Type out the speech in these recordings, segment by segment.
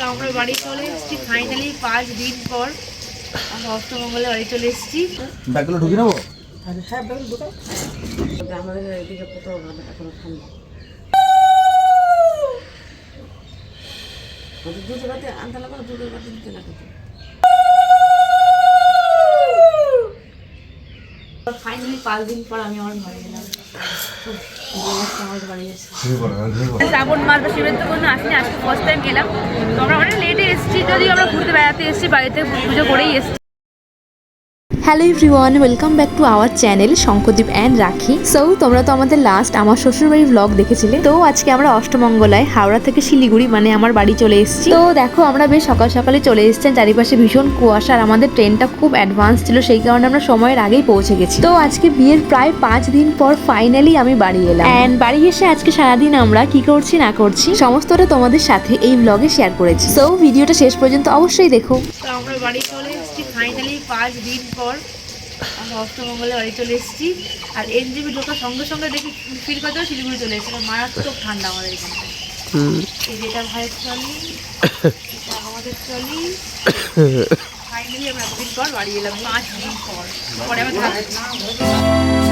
তো আমরা বাড়ি চলে এসেছি। ফাইনালি পাঁচ দিন পর আমরা অষ্টমঙ্গলে বাড়ি চলে এসেছি। ব্যাগগুলো ঢুকে নেব? আমাদের এদিকে কোথাও ভালো এখনও ঠান্ডা। বাতি আনতে লাগবে দুধের বাতি দিতে লাগে ফাইনালি পাঁচ দিন পর আমি আমার ঘরে শুরু করো শ্রাবণ মাস বা শিবের তো কোনো আসিনি আজকে ফার্স্ট টাইম গেলাম। তো আমরা অনেক লেটে এসেছি যদি আমরা ঘুরতে বেড়াতে এসেছি বাড়িতে পুজো করেই এসেছি। Hello everyone welcome back to our channel Shankardeep and Rakhi so তোমরা তো আমাদের লাস্ট আমার শ্বশুরবাড়ির ব্লগ দেখেছিলে। তো, আজকে আমরা অষ্টমঙ্গলায় হাওড়া থেকে শিলিগুড়ি মানে আমার বাড়ি চলে এসেছি। তো, দেখো, আমরা বেশ সকাল সকালে চলে এসেছেন। চারিপাশে ভীষণ কুয়াশা আর আমাদের ট্রেনটা খুব অ্যাডভান্স ছিল, সেই কারণে আমরা সময়ের আগেই পৌঁছে গেছি। তো, আজকে বিয়ের প্রায় পাঁচ দিন পর ফাইনালি আমি বাড়ি এলাম। অ্যান্ড বাড়ি এসে আজকে সারাদিন আমরা কি করছি, না করছি, সমস্তটা তোমাদের সাথে এই ব্লগে শেয়ার করেছি। সো ভিডিওটা শেষ পর্যন্ত অবশ্যই দেখো। আমরা বাড়ি চলে এসেছি ফাইনালি পাঁচ দিন পর আমরা অষ্টমঙ্গলে বাড়ি চলে এসেছি। আর এনজিবি ঢোকার সঙ্গে সঙ্গে দেখি ফিল করতে শিলিগুড়ি চলে এসেছে। মারাত্মক ঠান্ডা আমাদের এখানে। যেটা ভাইয়ের চলি আমাদের চলি ফাইনালি আমরা এতদিন পর বাড়ি এলাম পাঁচ দিন পর। পরে আমরা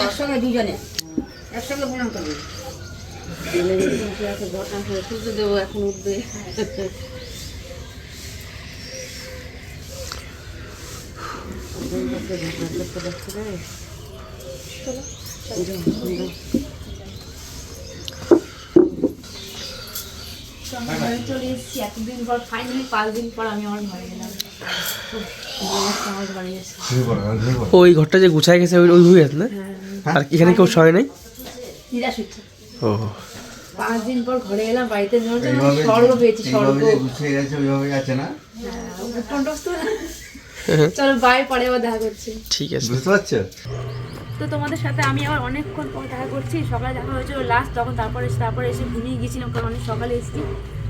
একসঙ্গে দুজনে একসঙ্গে প্রণাম করবি ছেলে যদি ঘটনা করে তুলতে দেবো এখন উঠবে তো আমরা ঘরে চলে এসেছি এতদিন পর ফাইনালি পাঁচ দিন পর আমি আমার ঘরে গেলাম ওই ঘরটা যে গুছাই গেছে ওই ওই হয়ে না? আর এখানে কেউ শয় নাই? ও। পাঁচ দিন পর ঘরে এলাম বাড়িতে স্বর্গ পেয়েছি স্বর্গ। গুছিয়ে গেছে ওইভাবে আছে না? হ্যাঁ, চলো বাইরে পরে আবার দেখা করছি। ঠিক আছে। বুঝতে পারছ? তো তোমাদের সাথে আমি আবার অনেকক্ষণ পর দেখা করছি সকালে দেখা হয়েছিল লাস্ট তখন তারপরে এসে তারপরে এসে ঘুমিয়ে গেছিলাম কারণ অনেক সকালে এসেছি।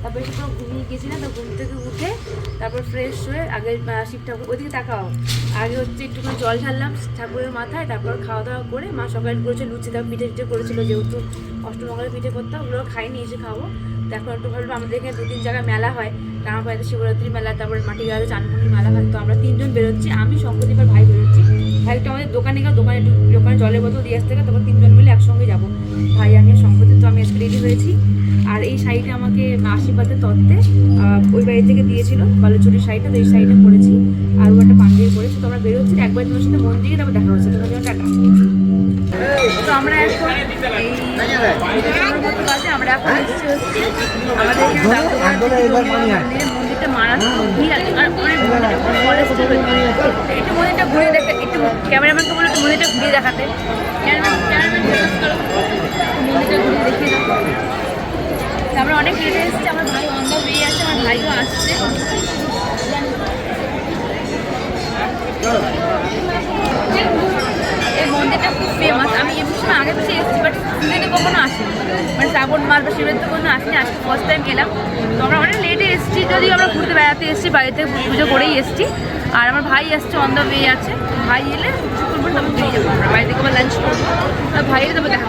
তারপরে পুরো ঘুমিয়ে গেছিলাম তো ঘুম থেকে উঠে তারপর ফ্রেশ হয়ে আগে শিব ঠাকুর ওইদিকে তাকাও। আগে হচ্ছে একটুখানি জল ঢাললাম ঠাকুরের মাথায়, তারপর খাওয়া দাওয়া করে মা সকালে করেছে লুচি তারপর পিঠে পিঠে করেছিল যেহেতু অষ্টমঙ্গলে পিঠে করতাম ওগুলো খাইনি, এসে খাব। তো এখন একটু ভাবলাম আমাদের এখানে দু তিন জায়গায় মেলা হয় রামাপাড়াতে শিবরাত্রি মেলা, তারপরে মাটি গাড়ে চানমুন্ডি মেলা হয়, তো আমরা তিনজন বেরোচ্ছি, আমি শঙ্করদীপের ভাই বেরোচ্ছি। ভাই একটু আমাদের দোকানে গেল, দোকানে একটু, দোকানে জলের বোতল দিয়ে আসতে গেলে, তারপর তিনজন মিলে একসঙ্গে যাব। ভাই, আমি আর শঙ্করদীপ, তো আমি আজকে রেডি হয়েছি। আর এই শাড়িটা আমাকে আশীর্বাদের তত্ত্বে ওই বাড়ি থেকে দিয়েছিল, বালুচুরির শাড়িটা, তো এই শাড়িটা পরেছি। আর ও একটা পাঞ্জাবি পরেছি, তো আমরা বেরোচ্ছি একবার তোমার সাথে মন দিয়ে তারপর দেখা হচ্ছে। তোমার জন্য টাটা। তো আমরা এখন এই আমরা এখন এসেছি আমাদের এখানে মারাত্মক একটু মন্দিরটা ঘুরে দেখে, একটু ক্যামেরাম্যানকে বলে একটু মন্দিরটা ঘুরে দেখাতে। ক্যামেরাম্যান ক্যামেরাম্যান বেড়াতে এসেছি বাড়িতে পুজো করেই এসেছি। আর আমার ভাই আসছে অন দ্য ওয়ে আছে। ভাই এলে করবেন করব বেরিয়ে যাব আমরা। লাঞ্চ করব। ভাই এলে তবে দেখা